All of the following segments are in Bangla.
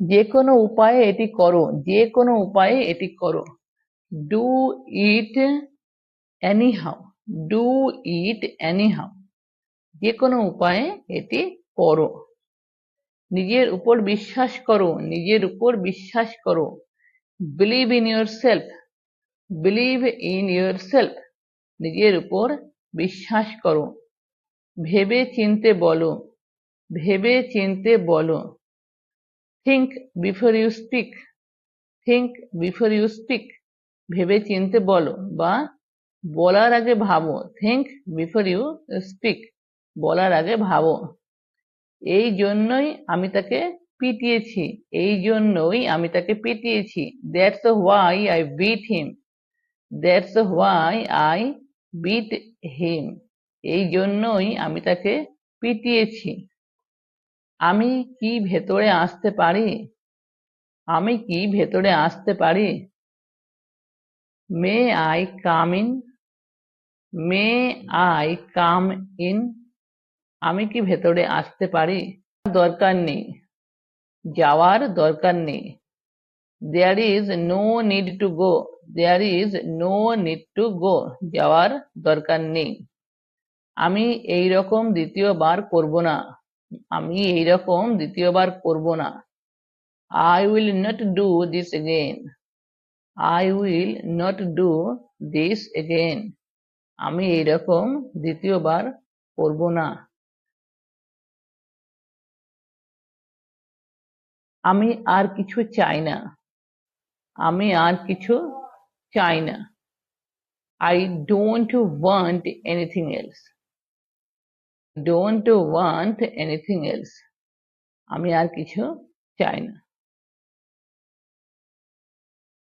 যে কোনো উপায়ে এটি করো, যে কোনো উপায়ে এটি করো। Do it anyhow do it anyhow যে কোনো উপায়ে এটি করো। নিজের উপর বিশ্বাস করো, নিজের উপর বিশ্বাস করো। Believe in yourself believe in yourself নিজের উপর বিশ্বাস করো। ভেবে চিনতে বলো ভেবে চিনতে বলো। Think before you speak think before you speak ভেবে চিনতে বলো বা বলার আগে ভাবো। থিঙ্ক বিফোর ইউ স্পিক বলার আগে ভাবো। এই জন্যই আমি তাকে পিটিয়েছি। এই জন্যই আমি তাকে পিটিয়েছি। That's why I beat him that's why I beat him এই জন্যই আমি তাকে পিটিয়েছি। আমি কি ভেতরে আসতে পারি? আমি কি ভেতরে আসতে পারি? May I come in. May I come in. আমি কি ভেতরে আসতে পারি? দরকার নেই। যাওয়ার দরকার নেই। There is no need to go there is no need to go যাওয়ার দরকার নেই। আমি এই রকম দ্বিতীয়বার করব না। আমি এইরকম দ্বিতীয়বার করব না। I will not do this again I will not do this again আমি এইরকম দ্বিতীয়বার করব না। আমি আর কিছু চাই না। আমি আর কিছু চাই না। I don't want anything else don't want anything else আমি আর কিছু চাই না।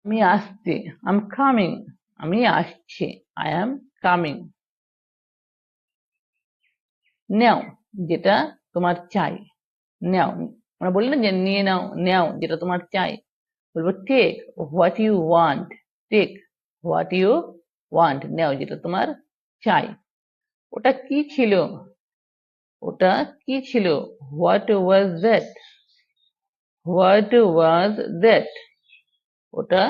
আমি আসছি। আম কামিং আমি আসছি। আই অ্যাম কামিং নেও যেটা তোমার চাই। নেও আমরা বলি না যে নিয়ে নাও, নেও, যেটা তোমার চাই। বলব take what you want take what you want নেও যেটা তোমার চাই। ওটা কি ছিল? ওটা কি ছিল? What was that what was that ওটা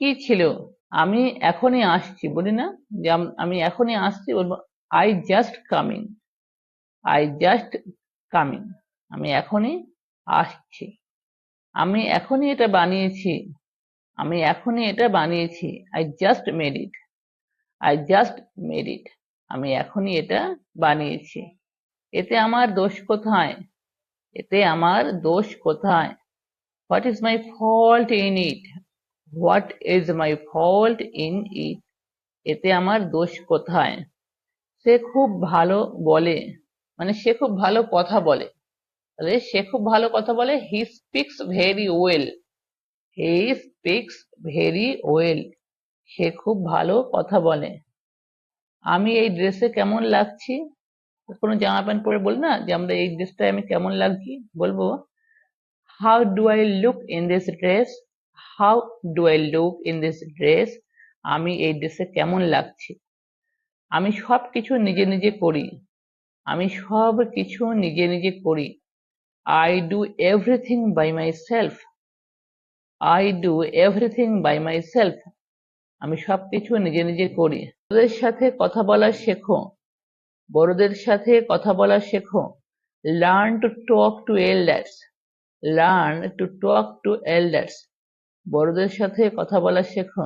কি ছিল? আমি এখনই আসছি, বলি না? যে আমি এখনই আসছি I just coming I just coming আমি এখনই আসছি। আমি এখনই এটা বানিয়েছি। আমি এখনই এটা বানিয়েছি। I just made it I just made it আমি এখনই এটা বানিয়েছি। এতে আমার দোষ কোথায়? এতে আমার দোষ কোথায়? What is my fault in it what is my fault in it এতে আমার দোষ কোথায়? সে খুব ভালো বলে। মানে সে খুব ভালো কথা বলে। তাহলে সে খুব ভালো কথা বলে he speaks very well he speaks very well সে খুব ভালো কথা বলে। আমি এই ড্রেসে কেমন লাগছি? কোনো জামা প্যান্ট পরে বলি না যে আমরা এই ড্রেসটায় আমি কেমন লাগছি? বলব how do I look in this dress how do I look in this dress আমি এই ড্রেসে কেমন লাগছি? আমি সব কিছু নিজে নিজে করি। আমি সব কিছু নিজে নিজে করি। I do everything by myself I do everything by myself আমি সব কিছু নিজে নিজে করি। বড়দের সাথে কথা বলা শেখো। বড়দের সাথে কথা বলা শেখো। Learn to talk to elders learn to talk to elders বড়দের সাথে কথা বলা শেখো।